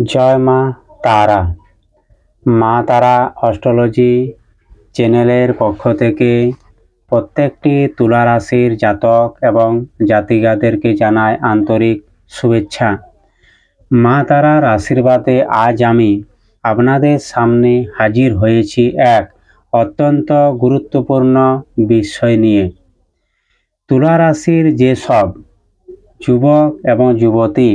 জয় মা তারা। মা তারা অস্ট্রোলজি চ্যানেলের পক্ষ থেকে প্রত্যেকটি তুলা রাশির জাতক এবং জাতিকাদেরকে জানায় আন্তরিক শুভেচ্ছা। মা তারার আশীর্বাদে আজ আমি আপনাদের সামনে হাজির হয়েছি এক অত্যন্ত গুরুত্বপূর্ণ বিষয় নিয়ে। তুলা রাশির যেসব যুবক এবং যুবতী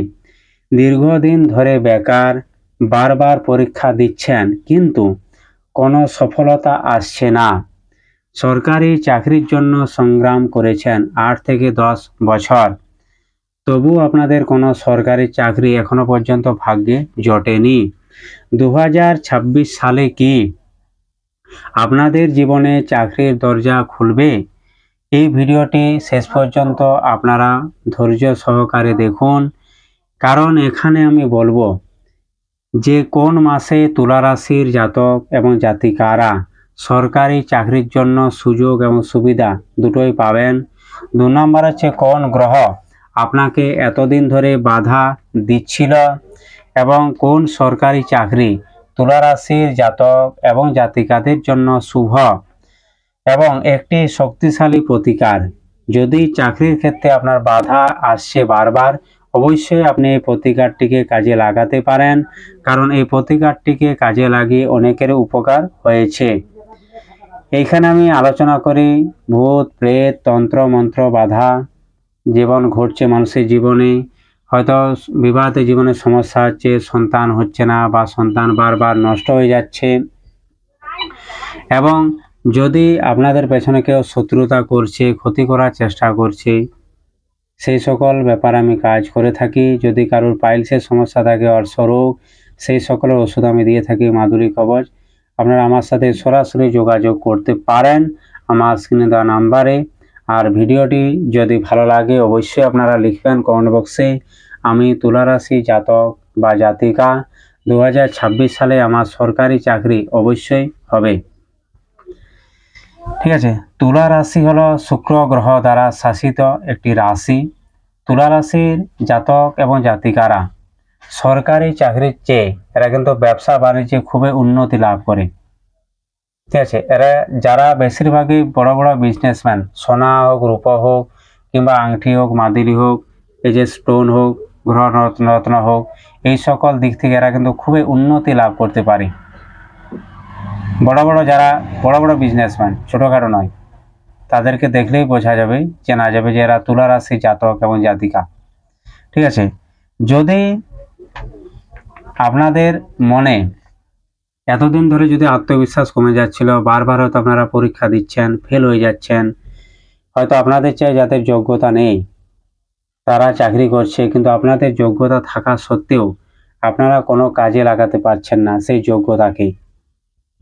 দীর্ঘদিন ধরে বেকার, বারবার পরীক্ষা দিচ্ছেন, কিন্তু কোনো সফলতা আসছে না। সরকারি চাকরির জন্য সংগ্রাম করেছেন আট থেকে দশ বছর। তবু আপনাদের কোনো সরকারি চাকরি এখনও পর্যন্ত ভাগ্যে জটেনি। দু হাজার ছাব্বিশ সালে কি আপনাদের জীবনে চাকরির দরজা খুলবে? এই ভিডিওটি শেষ পর্যন্ত আপনারা ধৈর্য সহকারে দেখুন। কারণ এখানে আমি বলব যে কোন মাসে তুলা রাশির জাতক এবং জাতিকারা সরকারি চাকরির জন্য সুযোগ এবং সুবিধা দুটোই পাবেন। দু নম্বর হচ্ছে কোন গ্রহ আপনাকে এতদিন ধরে বাধা দিচ্ছিল এবং কোন সরকারি চাকরি তুলা রাশির জাতক এবং জাতিকাদের জন্য শুভ এবং একটি শক্তিশালী প্রতিকার। যদি চাকরির ক্ষেত্রে আপনার বাধা আসছে বারবার অবশ্যই আপনি এই প্রতিকারটিকে কাজে লাগাতে পারেন, কারণ এই প্রতিকারটিকে কাজে লাগিয়ে অনেকের উপকার হয়েছে। এইখানে আমি আলোচনা করি ভূত, প্রেত, তন্ত্র, মন্ত্র, বাধা, জীবন ঘটছে মানুষের জীবনে। হয়তো বিবাহিত জীবনে সমস্যা হচ্ছে, সন্তান হচ্ছে না বা সন্তান বারবার নষ্ট হয়ে যাচ্ছে। এবং যদি আপনাদের পেছনে কেউ শত্রুতা করছে, ক্ষতি করার চেষ্টা করছে সেই সকল ব্যাপারে আমি কাজ করে থাকি। যদি কারোর পাইলসের সমস্যা থাকে অর্শরোগ সেই সকলের ওষুধ আমি দিয়ে থাকি মাধুরী কবচ। আপনারা আমার সাথে সরাসরি যোগাযোগ করতে পারেন আমার স্ক্রিনে দেওয়া নাম্বারে। আর ভিডিওটি যদি ভালো লাগে, অবশ্যই আপনারা লিখবেন কমেন্ট বক্সে। আমি তুলারাশি জাতক বা জাতিকা। দু হাজার ছাব্বিশ সালে আমার সরকারি চাকরি অবশ্যই হবে। ঠিক আছে? তুলা রাশি হলো শুক্র গ্রহ দ্বারা শাসিত একটি রাশি তুলা রাশির জাতক এবং জাতিকারা। সরকারি চাকরির চেয়ে এরা কিন্তু ব্যবসা বাণিজ্যে খুবই উন্নতি লাভ করে। ঠিক আছে? এরা যারা বেশিরভাগই বড় বড় বিজনেসম্যান সোনা হোক, রূপা হোক, কিংবা আংটি হোক, মাদিলি হোক, এই যে স্টোন হোক, গ্রহ রত্ন হোক, এই সকল দিক থেকে এরা কিন্তু খুবই উন্নতি লাভ করতে পারে। বড় বড় যারা, বড় বড় বিজনেসম্যান ছোটোখাটো নয়। তাদেরকে দেখলেই বোঝা যাবে, চেনা যাবে যে এরা তুলা রাশি জাতক এবং জাতিকা। ঠিক আছে? যদি আপনাদের মনে এতদিন ধরে যদি আত্মবিশ্বাস কমে যাচ্ছিল, বারবার হয়তো আপনারা পরীক্ষা দিচ্ছেন ফেল হয়ে যাচ্ছেন, হয়তো আপনাদের চাই যাদের যোগ্যতা নেই, তারা চাকরি করছে, কিন্তু আপনাদের যোগ্যতা থাকা সত্ত্বেও আপনারা কোনো কাজে লাগাতে পারছেন না সেই যোগ্যতাকে।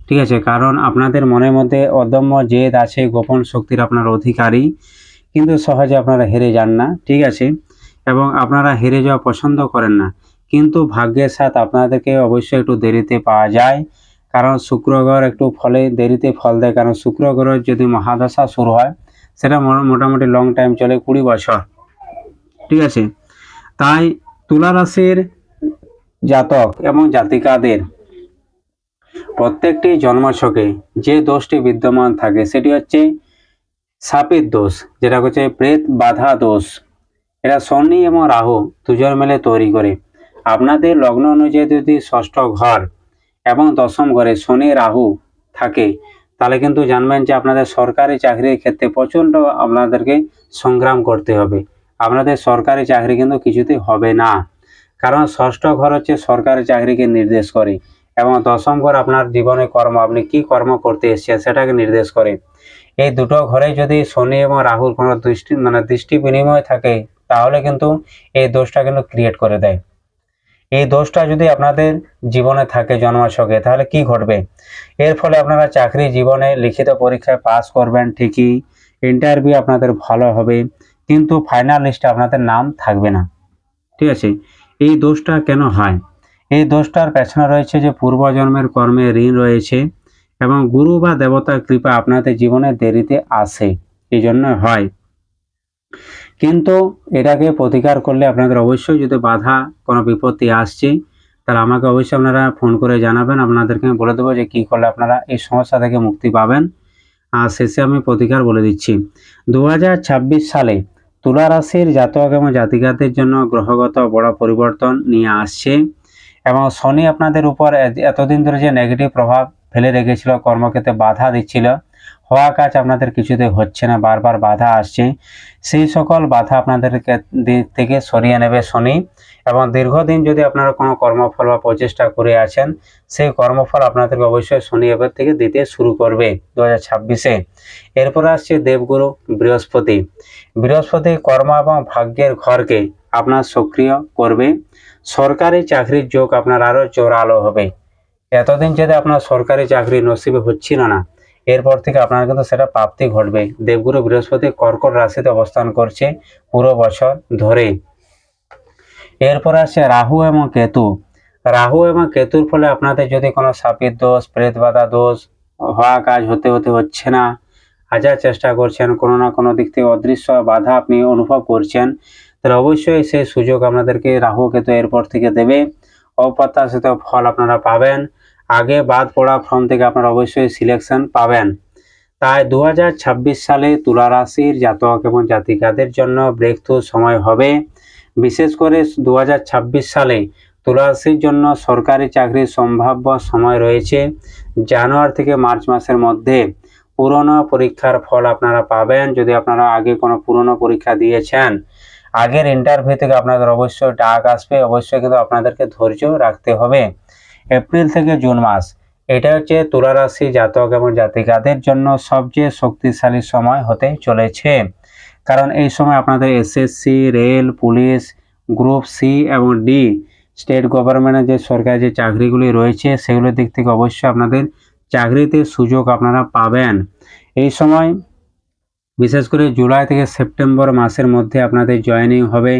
ঠিক আছে? কারণ আপনাদের মনের মধ্যে অদম্য জেদ আছে, গোপন শক্তির আপনার অধিকারী। কিন্তু সহজে আপনারা হেরে যান না, ঠিক আছে? এবং আপনারা হেরে যাওয়া পছন্দ করেন না। কিন্তু ভাগ্যের সাথ আপনাদেরকে অবশ্যই একটু দেরিতে পাওয়া যায়। কারণ শুক্র গ্রহ একটু ফলে দেরিতে ফল দেয়। কারণ শুক্র গ্রহের যদি মহাদশা শুরু হয়, সেটা মোটামুটি লং টাইম চলে, কুড়ি বছর। ঠিক আছে? তাই তুলা রাশির জাতক এবং জাতিকাদের প্রত্যেকটি জন্মছকে যে দোষটি বিদ্যমান থাকে, সেটি হচ্ছে সাপের দোষ যেটা হচ্ছে প্রেত বাধা দোষ। এরা শনি এবং রাহু দুজন মিলে তৈরি করে। আপনাদের লগ্ন অনুযায়ী যদি ষষ্ঠ ঘর এবং দশম ঘরে শনি, রাহু থাকে, তাহলে কিন্তু জানবেন যে আপনাদের সরকারি চাকরির ক্ষেত্রে প্রচণ্ড আপনাদেরকে সংগ্রাম করতে হবে। আপনাদের সরকারি চাকরি কিন্তু কিছুতেই হবে না। কারণ ষষ্ঠ ঘর হচ্ছে সরকারি চাকরিকে নির্দেশ করে। এবং দশম ঘর আপনার জীবনে কর্ম, আপনি কি কর্ম করতে এসেছেন সেটাকে নির্দেশ করে। এই দুটো ঘরে যদি শনি এবং রাহুর কোনো দৃষ্টি মানে দৃষ্টি বিনিময় থাকে, তাহলে কিন্তু এই দোষটা কিন্তু ক্রিয়েট করে দেয়। এই দোষটা যদি আপনাদের জীবনে থাকে, জন্মাশকে, তাহলে কি ঘটবে? এর ফলে আপনারা চাকরি জীবনে লিখিত পরীক্ষায় পাস করবেন ঠিকই ইন্টারভিউ আপনাদের ভালো হবে, কিন্তু ফাইনাল লিস্টে আপনাদের নাম থাকবে না। ঠিক আছে? এই দোষটা কেন হয়? এই দোষটার পেছনে রয়েছে যে পূর্বজন্মের কর্মে ঋণ রয়েছে এবং গুরু বা দেবতার কৃপা আপনাদের জীবনে দেরিতে আসে এই জন্য হয়। কিন্তু এটাকে প্রতিকার করলে আপনাদের অবশ্যই যদি বাধা, কোনো বিপত্তি আসছে, তাহলে আমাকে অবশ্যই আপনারা ফোন করে জানাবেন। আপনাদেরকে আমি বলে দেবো যে কী করলে আপনারা এই সমস্যা থেকে মুক্তি পাবেন। আর শেষে আমি প্রতিকার বলে দিচ্ছি। দু হাজার ছাব্বিশ সালে তুলা রাশির জাতক এবং জাতিকাদের জন্য গ্রহগত বড় পরিবর্তন নিয়ে আসছে। এবং শনি আপনাদের উপর এতদিন ধরে যে নেগেটিভ প্রভাব ফেলে রেখেছিল, কর্মক্ষেত্রে বাধা দিচ্ছিল, হওয়া কাজ আপনাদের কিছুতে হচ্ছে না, বারবার বাধা আসছে। সেই সকল বাধা আপনাদেরকে দিক থেকে সরিয়ে নেবে শনি এবং দীর্ঘদিন যদি আপনারা কোনো কর্মফল বা প্রচেষ্টা করে আছেন, সেই কর্মফল আপনাদেরকে অবশ্যই শনি এবার থেকে দিতে শুরু করবে দু হাজার ছাব্বিশে। এরপর আসছে দেবগুরু বৃহস্পতি। বৃহস্পতি কর্ম এবং ভাগ্যের ঘরকে আপনার সক্রিয় করবে। সরকারি চাকরির যোগ আপনার আরও জোরালো হবে। এতদিন যদি আপনার সরকারি চাকরি নসিবে হচ্ছিল না, এরপর থেকে আপনার কিন্তু সেটা প্রাপ্তি ঘটবে। দেবগুরু বৃহস্পতি কর্কট রাশিতে অবস্থান করছে পুরো বছর ধরে। এরপর আসছে রাহু এবং কেতু। রাহু এবং কেতুর ফলে আপনাদের যদি কোনো সাপের দোষ, প্রেত বাধা দোষ, হওয়া কাজ হতে হতে হচ্ছে না। হাজার চেষ্টা করছেন, কোনো না কোনো দিক থেকে অদৃশ্য বাধা আপনি অনুভব করছেন। তাহলে অবশ্যই সেই সুযোগ আপনাদেরকে রাহু কেতু এরপর থেকে দেবে। অপ্রত্যাশিত ফল আপনারা পাবেন। আগে বাদ পড়া ফর্ম থেকে আপনারা অবশ্যই সিলেকশন পাবেন। তাই দু হাজার ছাব্বিশ সালে তুলা রাশির জাতক এবং জাতিকাদের জন্য ব্রেকথ্রু সময় হবে। বিশেষ করে দু হাজার ছাব্বিশ সালে তুলা রাশির জন্য সরকারি চাকরির সম্ভাব্য সময় রয়েছে জানুয়ারি থেকে মার্চ মাসের মধ্যে। পুরনো পরীক্ষার ফল আপনারা পাবেন। যদি আপনারা আগে কোনো পুরনো পরীক্ষা দিয়েছেন আগের ইন্টারভিউ থেকে আপনাদের অবশ্যই ডাক আসবে, অবশ্যই কিন্তু আপনাদেরকে ধৈর্য রাখতে হবে। এপ্রিল থেকে জুন মাস, এটা হচ্ছে তুলা রাশি জাতক এবং জাতিকাদের জন্য সবচেয়ে শক্তিশালী সময় হতে চলেছে। কারণ এই সময় আপনাদের SSC rail police group C এবং ডি স্টেট গভর্নমেন্টের যে সরকারি যে চাকরিগুলি রয়েছে, সেগুলোর দিক থেকে অবশ্যই আপনাদের চাকরিতে সুযোগ আপনারা পাবেন। এই সময় বিশেষ করে জুলাই থেকে সেপ্টেম্বর মাসের মধ্যে আপনাদের জয়েনিং হবে।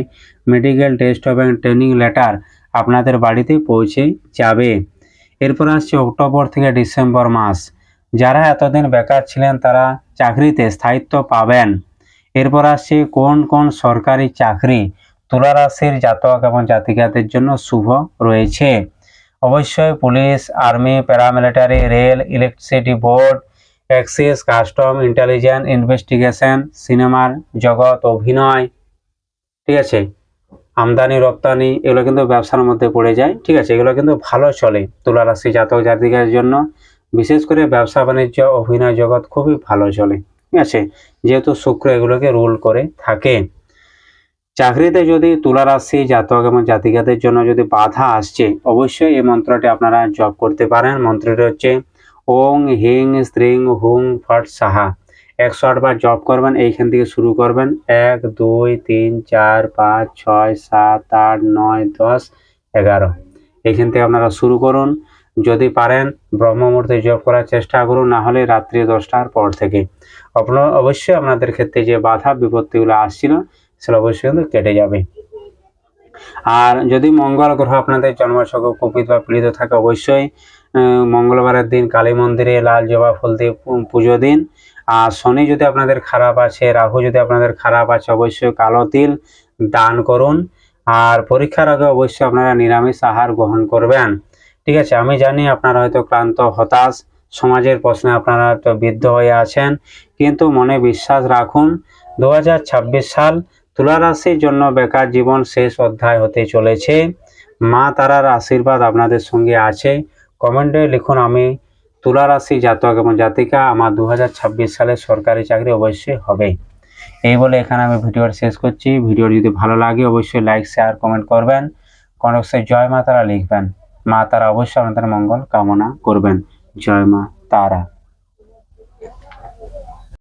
মেডিকেল টেস্ট হবে ট্রেনিং লেটার আপনাদের বাড়িতে পৌঁছে যাবে। এরপর আসছে অক্টোবর থেকে ডিসেম্বর মাস। যারা এতদিন বেকার ছিলেন, তারা চাকরিতে স্থায়িত্ব পাবেন। এরপর আসছে কোন কোন সরকারি চাকরি তুলা রাশির জাতক এবং জাতিকাদের জন্য শুভ রয়েছে। অবশ্যই police, army paramilitary rail electricity board excise custom, intelligence, investigation, সিনেমার জগৎ, অভিনয়, ঠিক আছে? আমদানি, রপ্তানি, এগুলো কিন্তু ব্যবসার মধ্যে পড়ে যায়, ঠিক আছে? এগুলো কিন্তু ভালো চলে তুলা রাশি জাতক জাতিকার জন্য। বিশেষ করে ব্যবসা, বাণিজ্য, অভিনয় জগৎ খুবই ভালো চলে, ঠিক আছে? যেহেতু শুক্র এগুলোকে রুল করে থাকে। চাকরিতে যদি তুলা রাশি জাতক এবং জাতিকাদের জন্য যদি বাধা আসছে, অবশ্যই এই মন্ত্রটি আপনারা জপ করতে পারেন। মন্ত্রটি হচ্ছে ওং হিং, স্ত্রিং, হুং, ফট, সাহা। একশো আটবার জপ করবেন, এইখান থেকে শুরু করবেন। এক, দুই, তিন, চার, পাঁচ, ছয়, সাত, আট, নয়, দশ, এগারো। এইখান থেকে আপনারা শুরু করুন। যদি পারেন ব্রহ্ম মুহূর্তে জপ করার চেষ্টা করুন, না হলে রাত্রি দশটার পর থেকে। আপনার অবশ্যই আপনাদের ক্ষেত্রে যে বাধা, বিপত্তিগুলো আসছিল সেটা অবশ্যই কিন্তু কেটে যাবে। আর যদি মঙ্গল গ্রহ আপনাদের জন্মছক কুপিত বা পীড়িত থাকে, অবশ্যই মঙ্গলবারের দিন কালী মন্দিরে লাল জবা ফুল দিয়ে পুজো দিন। আর শনি যদি আপনাদের খারাপ আছে, রাহু যদি আপনাদের খারাপ আছে, অবশ্যই কালো তিল দান করুন। আর পরীক্ষার আগে অবশ্যই আপনারা নিরামিষ আহার গ্রহণ করবেন। ঠিক আছে, আমি জানি আপনারা হয়তো ক্লান্ত, হতাশ, সমাজের প্রশ্নে আপনারা তো বিদ্ধ হয়ে আছেন, কিন্তু মনে বিশ্বাস রাখুন, দু হাজার ছাব্বিশ সাল তুলা রাশির জন্য বেকার জীবন শেষ অধ্যায় হতে চলেছে। মা তারার আশীর্বাদ আপনাদের সঙ্গে আছে। কমেন্টে লিখুন, আমি তুলা রাশি জাতক এবং জাতিকা, আমার দু হাজার ছাব্বিশ সালে সরকারি চাকরি অবশ্যই হবে। এই বলে এখানে আমি ভিডিওটা শেষ করছি। ভিডিও যদি ভালো লাগে, অবশ্যই লাইক শেয়ার কমেন্ট করবেন। কনকসে জয় মা তারা লিখবেন। মা তারা অবশ্যই আপনাদের মঙ্গল কামনা করবেন। জয় মা তারা।